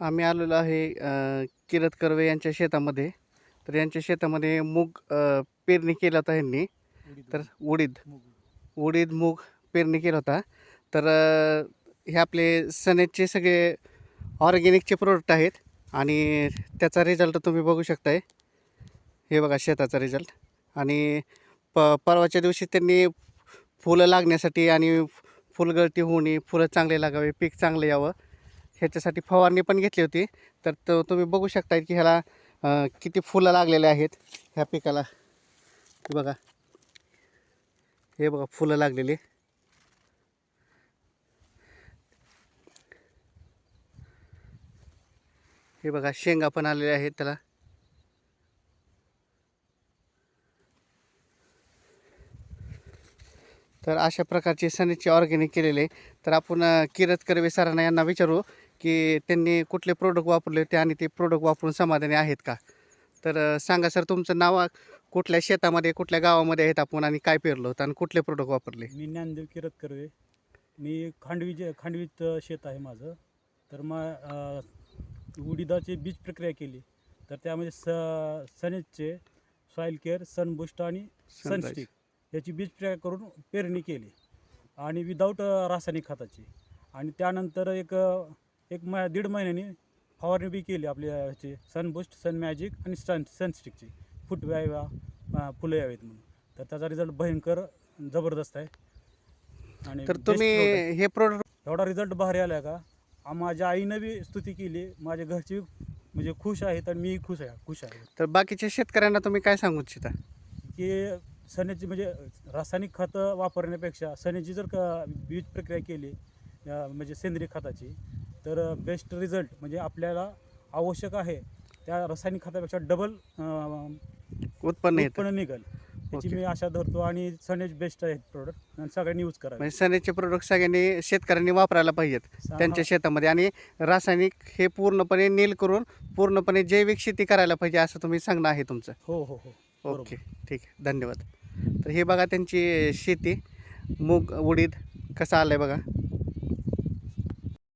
आम्ही आलेलो आहे किरत कर्वे यांच्या शेतामध्ये. तर यांच्या शेतामध्ये मूग पेरणी केला होता यांनी तर उडीद. उडीद मूग पेरणी केला होता. तर हे आपले सनेजचे सगळे ऑर्गॅनिकचे प्रोडक्ट आहेत आणि त्याचा रिझल्ट तुम्ही बघू शकताय. हे बघा शेताचा रिझल्ट. आणि प परवाच्या दिवशी त्यांनी फुलं लागण्यासाठी आणि फुलगळती होऊ नये फुलं चांगले लागावे पीक चांगलं यावं. ह्याच्यासाठी फवारणी पण घेतली होती. तर तो तुम्ही बघू शकताय की ह्याला किती फुलं लागलेले आहेत ह्या पिकाला. हे बघा. हे बघा फुलं लागलेली. हे बघा शेंगा पण आलेल्या आहेत त्याला. तर अशा प्रकारचे सनीचे ऑर्गॅनिक केलेले. तर आपण किरत कर्वे सरांना यांना विचारू की त्यांनी कुठले प्रोडक्ट वापरले होते आणि ते प्रोडक्ट वापरून समाधानी आहेत का? तर सांगा सर तुमचं नाव कुठल्या शेतामध्ये कुठल्या गावामध्ये आहेत आपण आणि काय पेरलं होतं आणि कुठले प्रोडक्ट वापरले? मी ज्ञानदेव किरत कर्वे. मी खांडवी जे खांडवीत शेत आहे माझं. तर मग उडीदाची बीज प्रक्रिया केली. तर त्यामध्ये स सनेजचे सॉईल केअर सनबुस्ट आणि. सनस्टिक याची बीज प्रक्रिया करून पेरणी केली. आणि विदाऊट रासायनिक खताची. आणि त्यानंतर एक एक म दीड महिन्यानी फवारणी बी केली आपल्या ह्याची सनबुस्ट सन मॅजिक आणि सन सनस्टिकची फुट याव्या अ, फुलं यावेत म्हणून. तर त्याचा रिझल्ट भयंकर जबरदस्त आहे. आणि तर तुम्ही. हे प्रोडक्ट एवढा रिझल्ट भारी आला का? माझ्या आईनं बी स्तुती केली. माझ्या घरची म्हणजे खुश आहेत आणि मी खुश आहे खुश आहे. तर बाकीच्या शेतकऱ्यांना तुम्ही काय सांगू इच्छिता? की सनेची म्हणजे रासायनिक खतं वापरण्यापेक्षा सनेची जर का बीज प्रक्रिया केली म्हणजे सेंद्रिय खताची तर बेस्ट रिझल्ट म्हणजे आपल्याला आवश्यक आहे त्या रासायनिक खतापेक्षा डबल उत्पन्न उत्पन्न निघेल. त्याची. मी आशा धरतो आणि सनेज बेस्ट आहे प्रोडक्ट आणि सगळ्यांनी यूज करावे. म्हणजे सनेचे प्रोडक्ट सगळ्यांनी शेतकऱ्यांनी वापरायला पाहिजेत त्यांच्या शेतामध्ये. आणि रासायनिक हे पूर्णपणे नील करून पूर्णपणे जैविक शेती करायला पाहिजे असं तुम्ही सांगणं आहे तुमचं. हो हो हो. ओके ठीक आहे. धन्यवाद. तर हे बघा त्यांची शेती. मूग उडीद कसं आलं आहे बघा.